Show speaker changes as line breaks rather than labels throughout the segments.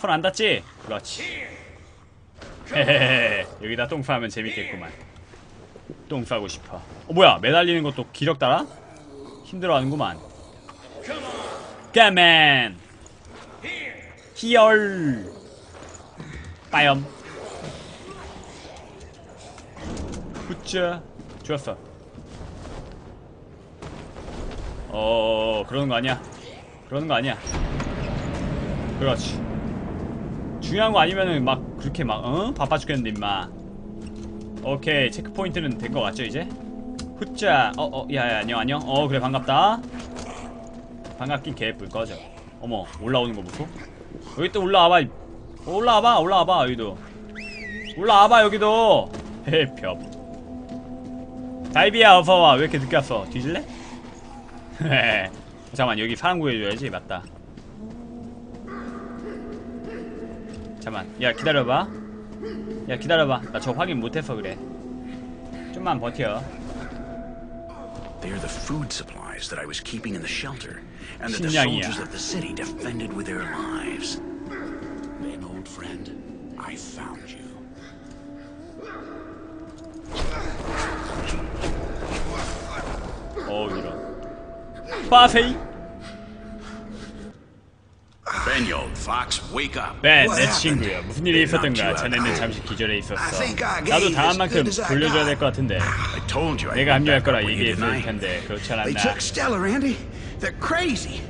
손 안 닿지? 그렇지. 헤헤헤. 여기다 똥 싸면 재밌겠구만. 똥 싸고 싶어. 어 뭐야? 매달리는 것도 기력 따라? 힘들어하는구만. 가맨. 히얼. 빠염. 굿자. 좋았어. 어 그러는 거 아니야? 그러는 거 아니야? 그렇지. 중요한 거 아니면은 막 그렇게 막 어? 바빠 죽겠는데 임마. 오케이 체크 포인트는 된 거 같죠 이제? 후짜. 어어 야야 안녕 안녕. 어 그래 반갑다. 반갑긴 개뿔 꺼져. 어머 올라오는 거 보소. 여기 또 올라와봐. 올라와봐 올라와봐 여기도. 올라와봐 여기도. 헤 벽. 다이비야 어서와 왜 이렇게 늦게 왔어? 뒤질래? 잠깐만 여기 사람 구해줘야지 맞다. 잠만 야 기다려봐 야 기다려봐 나 저 확인 못해서 그래 좀만 버텨
They're the food supplies that I was keeping in the shelter, and that the soldiers of the city defended with their lives. Then, old friend, I found you.
어우 이런 빠세이 벤,
What
내
happened?
친구야 무슨 일이 있었던가
knocked you
자네는
out.
잠시 기절해 있었어
I think I gave
나도
as
당한 만큼
good as I
돌려줘야
got.
될 것 같은데
I told you I
내가 합류할 거라
you, didn't
얘기했을
I?
텐데 그렇지
They
않았나
took Stella, Randy. They're crazy.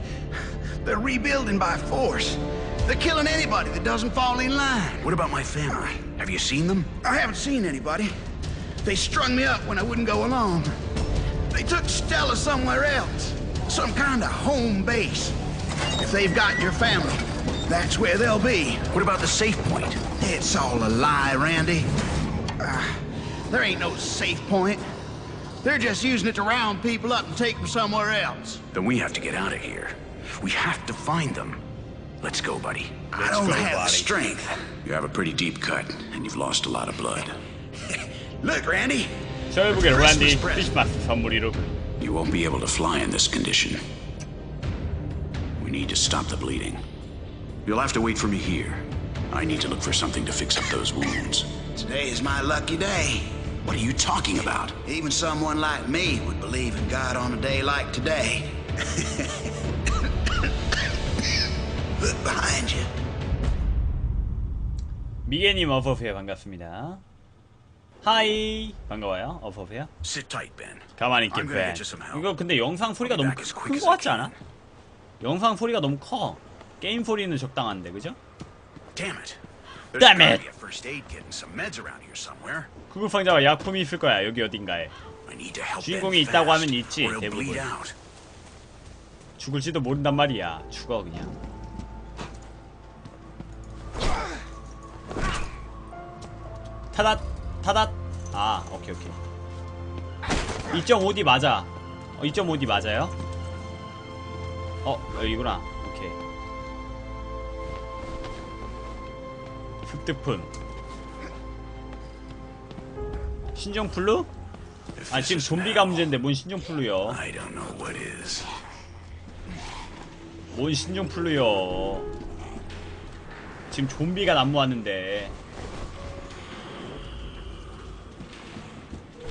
They're rebuilding by force. They're killing anybody that doesn't fall in line.
What about my family? Have you seen them?
I haven't seen anybody. They strung me up when I wouldn't go along. They took Stella somewhere else. Some kind of home base. If they've got your family, that's where they'll be.
What about the safe point?
It's all a lie, Randy. Uh, there ain't no safe point. They're just using it to round people up and take them somewhere else.
Then we have to get out of here. We have to find them. Let's go, buddy.
Let's I
don't
go,
have the strength.
You have a pretty deep cut, and you've lost a lot of blood.
Look, Randy.
So we're gonna Randy. Ich mach vermodiro.
You won't be able to fly in this condition. We need to stop the bleeding. You'll have to wait for me here. I need to look for something to fix up those wounds.
Today is my lucky day.
What are you talking about?
Even someone like me would believe in God on a day like today. Look behind you.
미개님 어서 오세요 반갑습니다 하이 반가워요 어서 오세요
Sit tight, Ben.
가만히 있게
help.
이거 근데 영상 소리가 너무 큰 거 같지 않아? 영상 소리가 너무 커 게임 소리는 적당한데 그죠?
Damn it.
Damn it.
be a first aid kit and some meds around here somewhere.
구급 상자와 약품이 있을 거야 여기 어딘가에 주인공이 있다고 하면 있지, 대부분. 죽을지도 모른단 말이야 죽어 그냥 타닷 타닷 아 오케이 오케이 2.5D 맞아 어, 2.5D 맞아요? 어 여기구나 흑드푼 신종플루? 아 지금 좀비가 문제인데 뭔 신종플루요. 뭔 신종플루요? 지금 좀비가 난무하는데.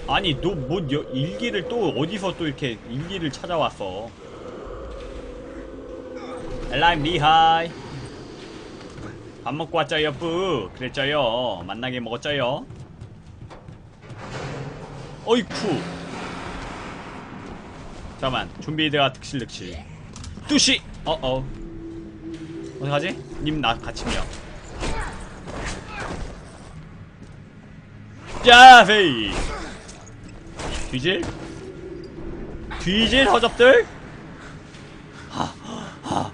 아니 너뭐 일기를 또 어디서 또 이렇게 일기를 찾아왔어? 엘라임 리하이 밥 먹고 왔죠요 뿌 그랬죠요. 만나게 먹었죠요. 어이쿠. 잠깐만 좀비들아 득실득실. 뚜시! 어어. 어떡하지? 님 나 같이며 짜페이. 뒤질? 뒤질 허접들? 하하하.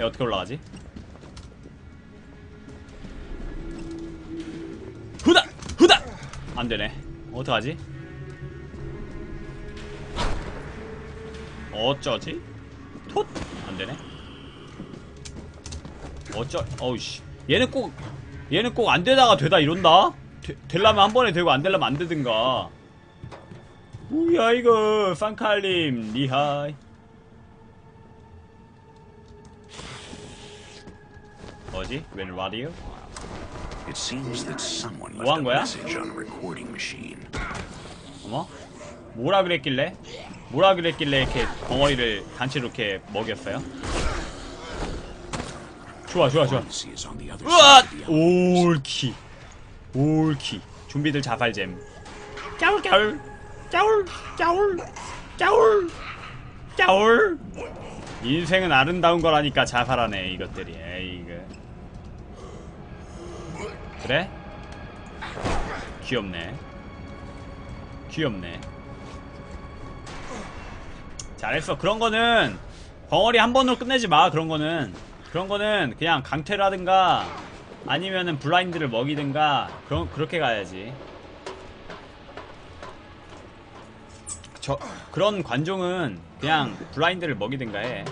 야 어떻게 올라가지? 안되네 어떡하지? 어쩌지? 톳! 안되네 어쩌 어우씨 얘는 꼭 얘는 꼭 안되다가 되다 이런다? 되, 되려면 한 번에 되고 안되려면 안되든가 뭐야 이거 쌍칼님 리하이 뭐지? 웬 라디오?
It seems that someone
뭐
left a
한 거야?
message on a recording machine.
어머? 뭐라 그랬길래? 뭐라 그랬길래 이렇게 덩어리를 단체로 이렇게 먹였어요? 좋아 좋아 좋아
Odyssey is on the other
으아!
side of the elevators.
올키 올키 좀비들 자살잼 짜울 짜울 짜울 짜울 짜울 짜울 인생은 아름다운 거라니까 자살하네 이것들이 에이 이거 그래? 귀엽네. 귀엽네. 잘했어. 그런 거는 벙어리 한 번으로 끝내지 마 그런 거는. 그런 거는 그냥 강퇴를 하든가 아니면은 블라인드를 먹이든가 그런 그렇게 가야지. 저 그런 관종은 그냥 블라인드를 먹이든가 해.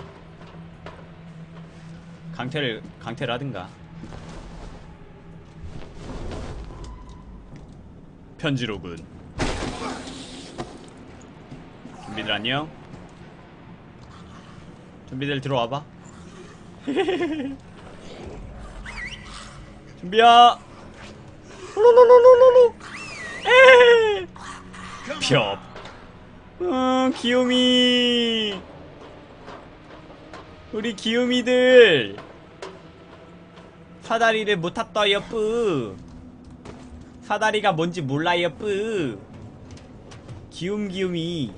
강퇴를 강퇴를 하든가 편지로군. 준비들 안녕? 준비들 들어와봐. 준비야! 룰루루루루루 에헤 펴. 어, 귀요미. 우리 귀요미들. 사다리를 못 탔어요 뿌 사다리가 뭔지 몰라요 뿌. 귀요미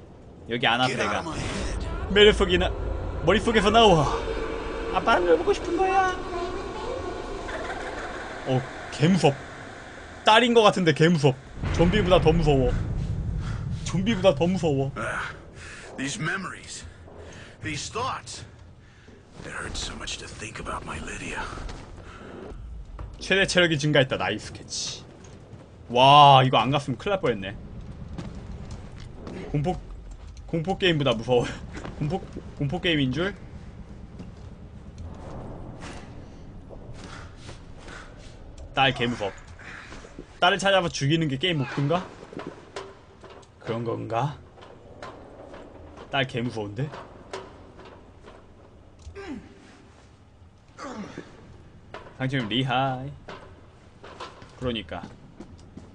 여기 안
out
내가.
head.
머릿속이 나 머릿속에서 나와. 아빠를 보고 싶은 거야. 어 개무섭. 딸인 것 같은데 개무섭. 좀비보다 더 무서워. 좀비보다 더 무서워.
These memories, these thoughts. It hurts so much to think about my Lydia.
최대 체력이 증가했다 나이스 캐치 와 이거 안 갔으면 큰일 날 뻔했네 공포 공포 게임보다 무서워 공포 공포 게임인 줄 딸 개무섭 딸을 찾아봐 죽이는 게 게임 목표인가? 그런 건가? 딸 개무서운데? 당신 리하이 그러니까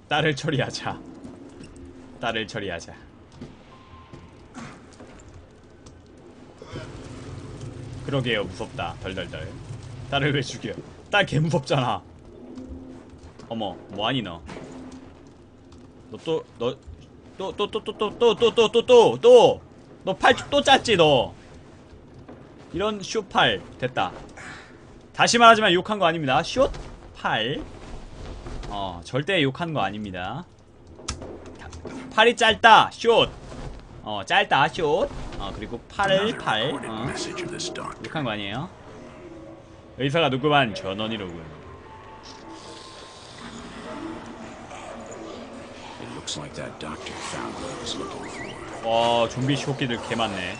딸을 처리하자 딸을 처리하자 그러게요 무섭다 덜덜덜 딸을 왜 죽여 딸 개무섭잖아 어머 뭐하니 너 너 또 너 또 또 또 또 또 또 또 또 또 또 너팔또 짰지 너 이런 쇼팔 됐다 다시 말하지만 욕한 거 아닙니다. 숏, 팔. 어, 절대 욕한 거 아닙니다. 팔이 짧다, 숏. 어, 짧다, 숏. 어, 그리고 팔을, 팔. 어. 욕한 거 아니에요? 의사가 누구만 전원이로군. 와, 좀비 쇼끼들 개 많네.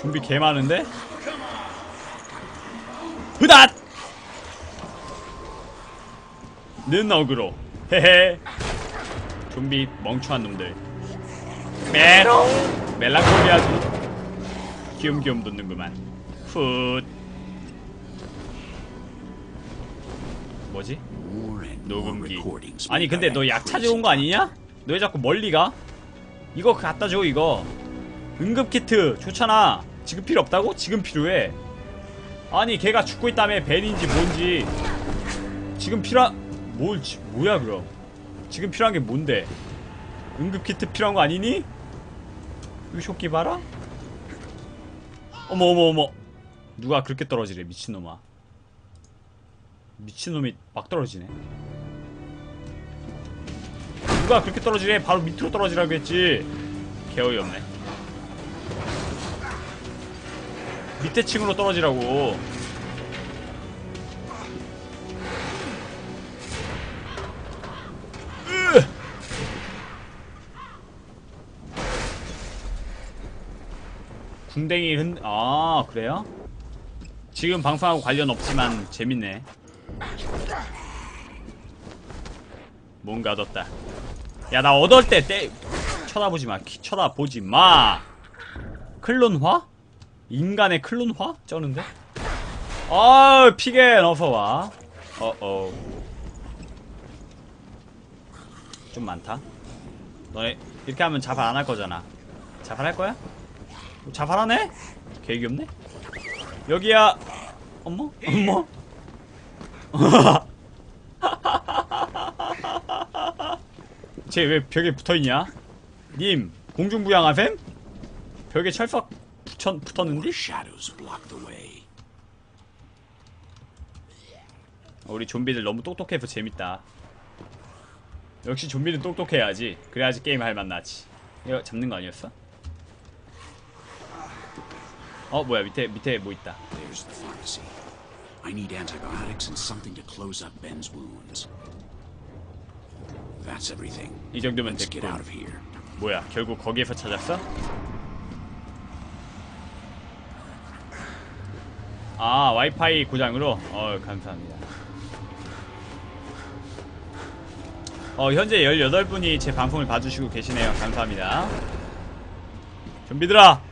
좀비 개 많은데? 흐닷! 는 어그로. 헤헤. 좀비 멍청한 놈들. 메롱! 멜랑콜리아지. 귀염귀염 돋는구만. 훗. 뭐지? 녹음기. 아니 근데 너 약 찾아온 거 아니냐? 너 왜 자꾸 멀리 가? 이거 갖다 줘 이거 응급 키트 좋잖아 지금 필요 없다고? 지금 필요해 아니 걔가 죽고 있다며 벤인지 뭔지 지금 필요한 뭘 지- 뭐야 그럼 지금 필요한 게 뭔데 응급 키트 필요한 거 아니니? 이 쇼끼 봐라 어머 어머 어머 누가 그렇게 떨어지래 미친놈아 미친놈이 막 떨어지네 누가 그렇게 떨어지래? 바로 밑으로 떨어지라고 했지. 개어이 없네. 밑에 층으로 떨어지라고. 궁뎅이 흔, 아, 그래요? 지금 방송하고 관련 없지만 재밌네. 뭔가 얻었다. 야, 나 얻을 때, 때, 쳐다보지 마. 키- 쳐다보지 마. 클론화? 인간의 클론화? 쩌는데? 아 피겐 어서와 어어 좀 많다 너네 이렇게 하면 자발 안 할 거잖아 자발 할 거야? 뭐 자발하네? 계획이 없네? 여기야 어머? 어머? 쟤왜 벽에 붙어있냐? 님 공중부양하셈? 벽에 철석 붙였, 붙었는데? 우리 좀비들 너무 똑똑해서 재밌다. 역시 좀비는 똑똑해야지. 그래야지 게임 할 맛 나지. 이거 잡는 거 아니었어? 어 뭐야 밑에 밑에 뭐 있다.
There's the pharmacy. I need antibiotics and something to close up Ben's wounds. That's everything.
이 정도면
Let's get out of here.
뭐야 결국 거기에서 찾았어? 아 와이파이 고장으로? 어 감사합니다. 어 현재 18분이 제 방송을 봐주시고 계시네요. 감사합니다. 좀비들아!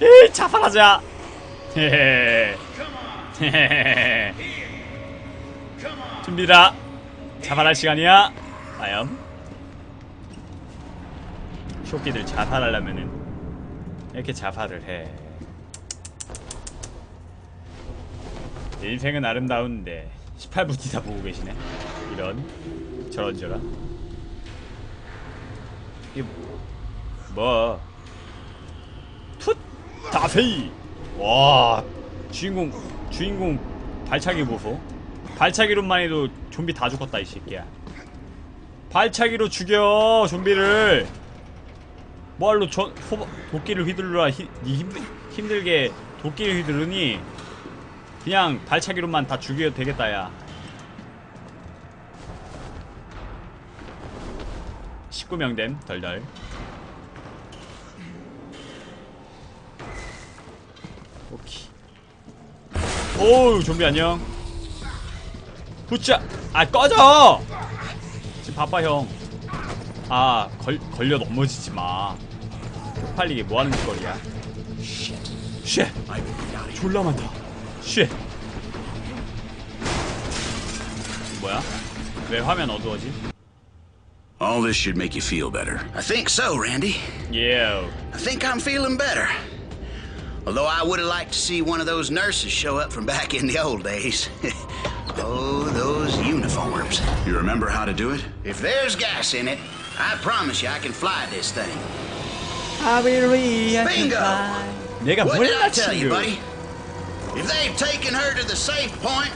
이 자살하자! 좀비들아! 자살할 시간이야! 과연? 쇼끼들 자살하려면은 이렇게 자살을 해. 내 인생은 아름다운데 18분 이 다 보고 계시네. 이런 저런 저런. 이게 뭐? 풋 다세이. 와 주인공 주인공 발차기 보소. 발차기로만 해도 좀비 다 죽었다 이 새끼야. 발차기로 죽여 좀비를. 뭐할로 저 호바, 도끼를 휘두르라 히, 니 힘들, 힘들게 도끼를 휘두르니 그냥 발차기로만 다 죽여도 되겠다 야 19명 됨 덜덜 오케이 오우 좀비 안녕 붙자 아 꺼져 지금 바빠 형아 걸, 걸려 넘어지지 마 쪽팔리게 뭐하는 짓거리야 쉣. 졸라 많다 쉣 뭐야? 왜 화면 어두워지?
All this should make you feel better.
I think so, Randy.
예
I think I'm feeling better. Although I would have liked to see one of those nurses show up from back in the old days. oh, those uniforms.
You remember how to do it?
If there's gas in it, I promise you I can fly this thing. I
Bingo! Nigga,
what did I tell you, buddy? If they've taken her to the safe point,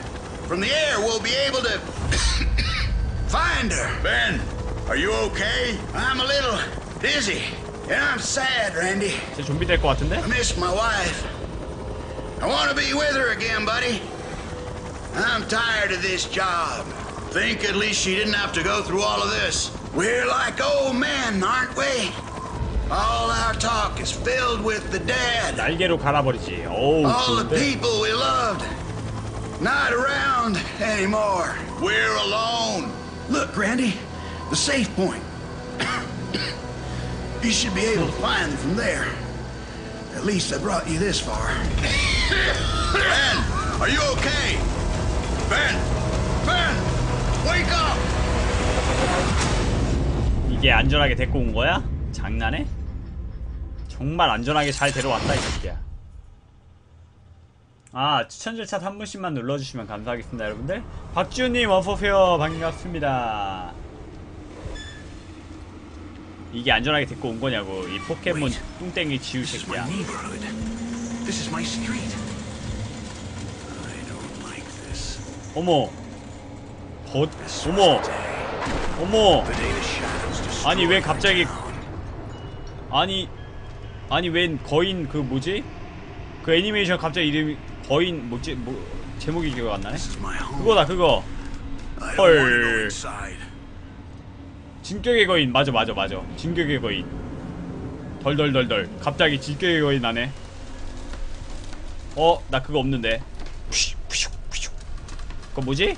from the air we'll be able to find her.
Ben, are you okay?
I'm a little dizzy. and I'm sad, Randy.
쟤 좀비 될 것 같은데?
I miss my wife. I want to be with her again, buddy. I'm tired of this job. Think at least she didn't have to go through all of this. We're like old men, aren't we? All our talk is filled with the dead.
날개로 갈아버리지 어우
All the
좋은데?
people we loved. Not around anymore.
We're alone.
Look, Randy, the safe point. You should be able to find them from there. At least I brought you this far.
Ben, are you okay? Ben, Ben, wake up!
이게 안전하게 데리고 온 거야? 장난해? 정말 안전하게 잘 데려왔다 이 새끼야 아 추천 절 차 한 분씩만 눌러주시면 감사하겠습니다 여러분들 박지훈님 어서오세요 반갑습니다 이게 안전하게 데리고 온 거냐고 이 포켓몬 뚱땡이 지우 새끼야. 어머 거 어머 어머 아니 왜 갑자기. 아니 아니 웬 거인 그 뭐지? 그 애니메이션 갑자기 이름이 거인 뭐지? 뭐 제목이 기억 안 나네? 그거다 그거 헐. 진격의 거인. 맞아 맞아 맞아. 진격의 거인. 덜덜덜덜. 갑자기 진격의 거인 나네. 어 나 그거 없는데. 그거 뭐지?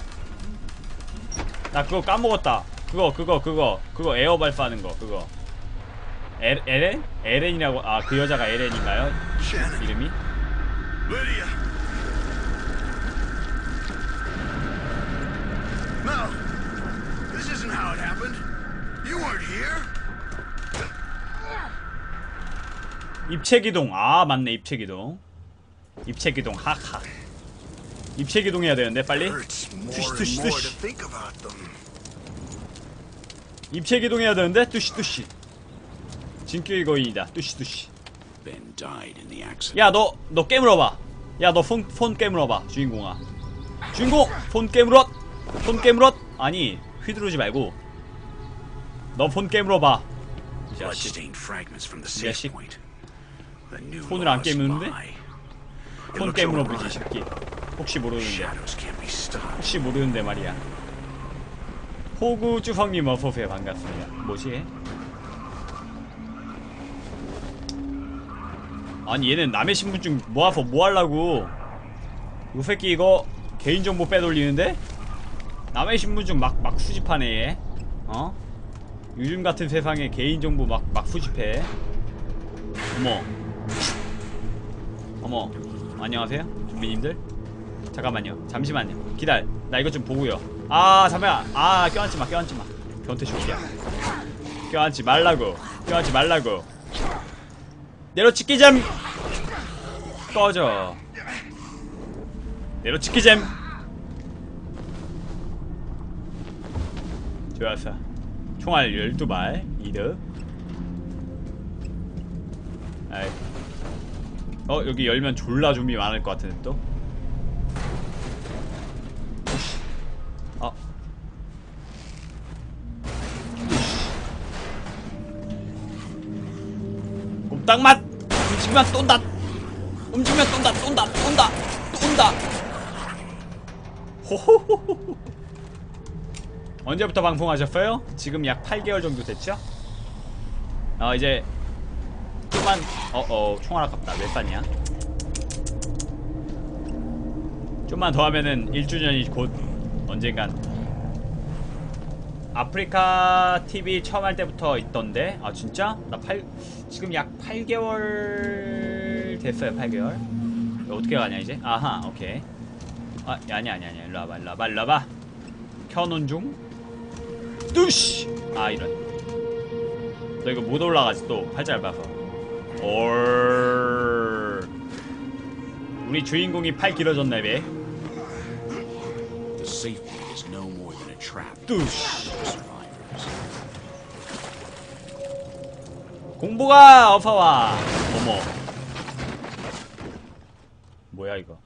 나 그거 까먹었다. 그거 그거 그거. 그거 에어 발사하는 거 그거. 에, 에렌? 에렌이라고? 아 그 여자가 에렌인가요? 이름이? 입체 기동. 아, 맞네. 입체 기동. 입체 기동. 하하. 입체 기동 해야 되는데 빨리.
Hurts more
Tush,
and
tush,
more
tush.
to think about them.
입체 기동 해야 되는데 뚜시 뚜시. 진격의 거인이다.
the accident.
야, 너 너 깨물어 봐. 야, 너 폰 폰 깨물어 봐. 주인공아. 주인공 폰 깨물어. 폰 깨물어. 아니, 휘두르지 말고. 너 폰 깨물어 봐. 이 자식.
Bloodstained fragments from the
자식. 폰을 안 깨무는데?
looks
깨물어. 보지, 새끼. 혹시 모르는데. 혹시 모르는데 말이야. 호구 쭈성님 어서오세요. 반갑습니다. 뭐지? 아니 얘는 남의 신분증 모아서 뭐 하려고 요 새끼 이거 개인정보 빼돌리는데? 남의 신분증 막, 막 수집하네 얘 어? 요즘 같은 세상에 개인정보 막, 막 수집해 어머 어머 안녕하세요 준비님들 잠깐만요. 잠시만요. 기다려. 나 이것 좀 보고요. 아, 잠깐만. 아, 껴안지 마, 껴안지 마. 변태 쇼기야. 껴안지 말라고. 껴안지 말라고. 내려치기 잼! 꺼져. 내려치기 잼! 좋았어. 총알 12발. 이득. 아이. 어, 여기 열면 졸라 좀비 많을 것 같은데 또? 아. 꼼딱맛! 움직이면 쏜다! 움직이면 쏜다! 쏜다! 쏜다! 쏜다! 호호호호 언제부터 방송하셨어요? 지금 약 8개월 정도 됐죠? 아 이제 좀만. 어어 총알 아깝다. 몇 반이야? 좀만 더 하면은 1주년이 곧 언젠간. 아프리카 TV 처음 할 때부터 있던데? 아 진짜? 나 8, 지금 약 8개월 됐어요 8개월. 이거 어떻게 가냐 이제? 아하 오케이. 아 아니 아니 아니 일로 와봐 일로 와봐 일로 와봐. 켜놓은 중. 뚜시 아 이런. 너 이거 못 올라가지 또. 팔 짧아서 올 우리 주인공이 팔 길어졌네 배
The safe point is no more than a trap
뚜시. 공보가 어서와 어머 뭐야 이거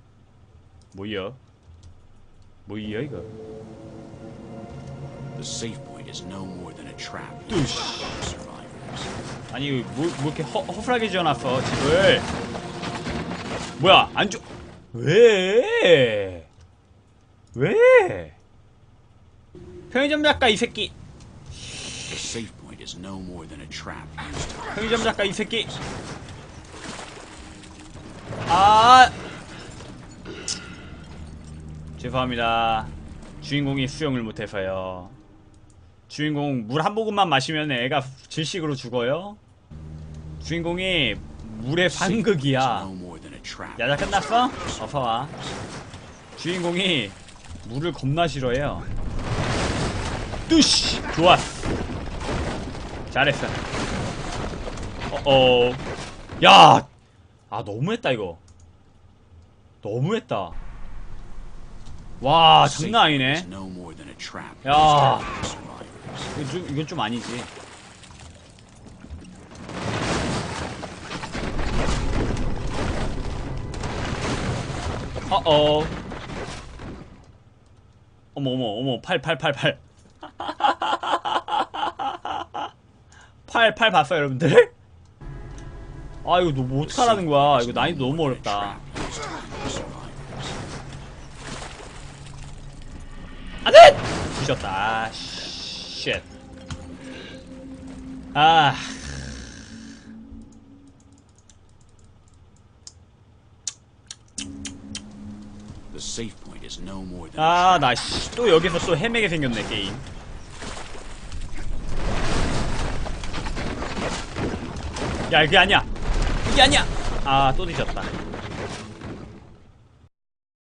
뭐야 뭐야 이거
The safe point is no more than a trap
뚜시. 아니 뭐, 뭐 이렇게 허, 허술하게 지어놨어 집을? 뭐야 안줘 왜? 왜? 편의점 작가 이 새끼. 편의점 작가 이 새끼. 아! 죄송합니다. 주인공이 수영을 못해서요 주인공 물 한 모금만 마시면 애가 질식으로 죽어요. 주인공이 물의
trap.
야자 끝났어? 어서와. 주인공이 물을 겁나 싫어해요. 뚜시! 좋았어. 잘했어. 어어. 야! 아 너무했다 이거. 너무했다. 와 장난 아니네. 야. 이건 좀, 이건 좀 아니지 어어 어머 어머 어머 팔 팔 팔 팔 팔 팔 봤어요 여러분들? 아 이거 너뭐 어떡하라는 거야 이거 난이도 너무 어렵다
used for survivors.
안돼! 뒤졌다. 아, 쉣. 아.
The safe point is no more than
아,
a trap
나, 씨, 또 여기서 또 헤매게 생겼네, 게임. 야, 이게 아니야. 이게 아니야. 아, 또 뒤졌다.